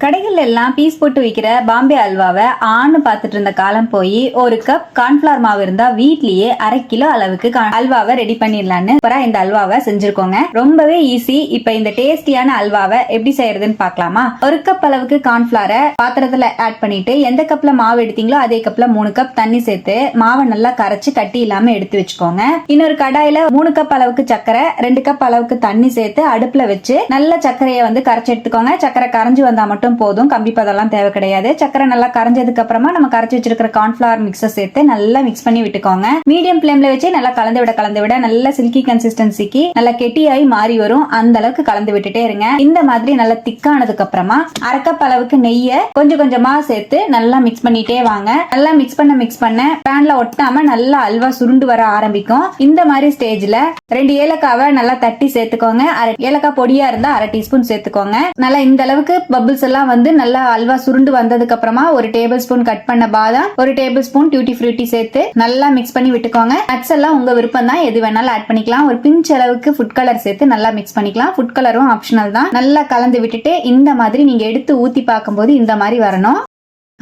கடைகள் எல்லாம் பீஸ் போட்டு விற்கிற பாம்பே அல்வாவை ஆன்னு பார்த்துட்டு இருந்த காலம் போய் ஒரு கப் கார்ன்ஃபிளவர் மாவு இருந்தா வீட்லயே அரை கிலோ அளவுக்கு கா- அல்வாவை ரெடி பண்ணிடலான்னு அப்புறம் இந்த அல்வாவை செஞ்சிருக்கோங்க. ரொம்பவே ஈஸி இப்ப இந்த டேஸ்டியான அல்வாவை எப்படி செய்யறதுன்னு பார்க்கலாமா? ஒரு கப் அளவுக்கு கார்ன்ஃபிளவரை பாத்திரத்துல ஆட் பண்ணிட்டு எந்த கப்ல மாவு எடுத்தீங்களோ அதே கப்ல மூணு கப் தண்ணி சேர்த்து மாவை நல்லா கரைச்சு கட்டி இல்லாம எடுத்து வச்சுக்கோங்க. இன்னொரு கடாயில மூணு கப் அளவுக்கு சர்க்கரை ரெண்டு கப் அளவுக்கு தண்ணி சேர்த்து அடுப்புல வச்சு நல்ல சர்க்கரையை வந்து கரைச்சு எடுத்துக்கோங்க. சர்க்கரை கரைஞ்சு வந்தா மட்டும் போதும். கம்பி பதம்லாம் தேவை கிடையாது. சக்கரை நல்லா கரைஞ்சதுக்கு அப்புறமா நம்ம கரைச்சி வச்சிருக்கிற கார்ன்ஃபிளவர் மிக்ஸை சேர்த்து நல்லா மிக்ஸ் பண்ணி விட்டுக்கோங்க. மீடியம் ஃபிளேம்ல வச்சு நல்லா கலந்து விட கலந்து விட நல்ல சில்கி கன்சிஸ்டன்சிக்கு நல்லா கெட்டியாகி மாறி வரும். அந்த அளவுக்கு கலந்து விட்டுட்டே இருங்க. இந்த மாதிரி நல்லா திக்கானதுக்கு அப்புறமா அரைக்கப் அளவுக்கு நெய்யை கொஞ்சம் கொஞ்சமா சேர்த்து நல்லா மிக்ஸ் பண்ணிட்டே வாங்க. நல்லா மிக்ஸ் பண்ண மிக்ஸ் பண்ண பேன்ல ஒட்டாம நல்லா அல்வா சுருண்டு வர ஆரம்பிக்கும். இந்த மாதிரி ஸ்டேஜ்ல ரெண்டு ஏலக்காவை நல்லா தட்டி சேர்த்துக்கோங்க. ஏலக்காய் பொடியா இருந்தா அரை டீஸ்பூன் சேர்த்துக்கோங்க. நல்லா இந்த அளவுக்கு பபிள்ஸ் எல்லாம் வந்து நல்லா அல்வா சுருண்டு வந்ததுக்கு அப்புறமா ஒரு டேபிள் ஸ்பூன் கட் பண்ண பாதாம் ஒரு டேபிள் ஸ்பூன் டியூட்டி ஃப்ரூட்டி சேர்த்து நல்லா மிக்ஸ் பண்ணி விட்டுக்கோங்க. நட்ஸ் எல்லாம் உங்க விருப்பம் தான். எது வேணாலும் ஆட் பண்ணிக்கலாம். ஒரு பிஞ்ச் அளவுக்கு ஃபுட் கலர் சேர்த்து நல்லா மிக்ஸ் பண்ணிக்கலாம். ஃபுட் கலரும் ஆப்ஷனல் தான். நல்லா கலந்து விட்டுட்டு இந்த மாதிரி நீங்க எடுத்து ஊத்தி பார்க்கும்போது இந்த மாதிரி வரணும்.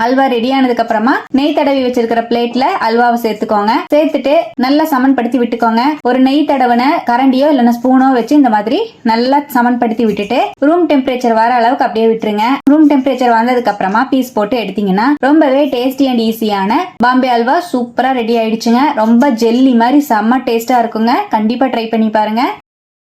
அல்வா ரெடி ஆனதுக்கு அப்புறமா நெய் தடவி வச்சிருக்கிற பிளேட்ல அல்வாவை சேர்த்துக்கோங்க. சேர்த்துட்டு நல்லா சமன்படுத்தி விட்டுக்கோங்க. ஒரு நெய் தடவின கரண்டியோ இல்லைன்னா ஸ்பூனோ வச்சு இந்த மாதிரி நல்லா சமன்படுத்தி விட்டுட்டு ரூம் டெம்பரேச்சர் வர அளவுக்கு அப்படியே விட்டுருங்க. ரூம் டெம்பரேச்சர் வந்ததுக்கு அப்புறமா பீஸ் போட்டு எடுத்தீங்கன்னா ரொம்பவே டேஸ்டி அண்ட் ஈஸியான பாம்பே அல்வா சூப்பரா ரெடி ஆயிடுச்சுங்க. ரொம்ப ஜெல்லி மாதிரி செம்ம டேஸ்டா இருக்குங்க. கண்டிப்பா ட்ரை பண்ணி பாருங்க.